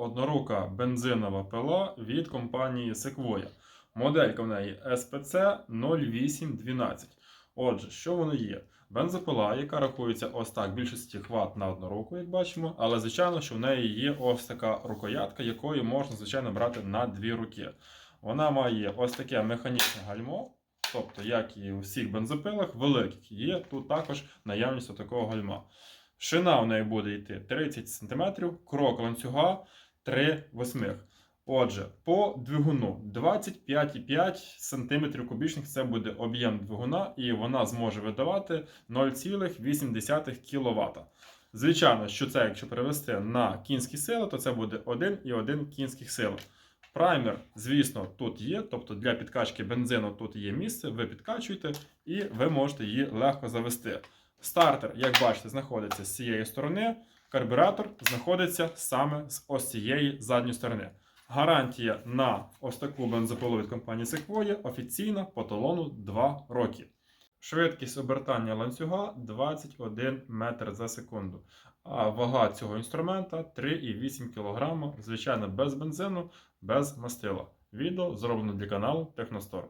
однорука бензинова пила від компанії Sequoia. Моделька в неї SPC 0812. Отже, що воно є? Бензопила, яка рахується ось так, більшості хват на одну руку, як бачимо, але звичайно, що в неї є ось така рукоятка, якою можна, звичайно, брати на дві руки. Вона має ось таке механічне гальмо, тобто, як і у всіх бензопилах, великих є тут також наявність такого гальма. Шина в неї буде йти 30 см, крок ланцюга 3 восьмих. Отже, по двигуну 25,5 см кубічних це буде об'єм двигуна, і вона зможе видавати 0,8 кВт. Звичайно, що це, якщо перевести на кінські сили, то це буде 1,1 кінських сили. Праймер, звісно, тут є, тобто для підкачки бензину тут є місце, ви підкачуєте і ви можете її легко завести. Стартер, як бачите, знаходиться з цієї сторони, карбюратор знаходиться саме з ось цієї задньої сторони. Гарантія на ось таку бензопилу від компанії Sequoia офіційна по талону 2 роки. Швидкість обертання ланцюга 21 метр за секунду. А вага цього інструмента 3,8 кг, звичайно, без бензину, без мастила. Відео зроблено для каналу Техностор.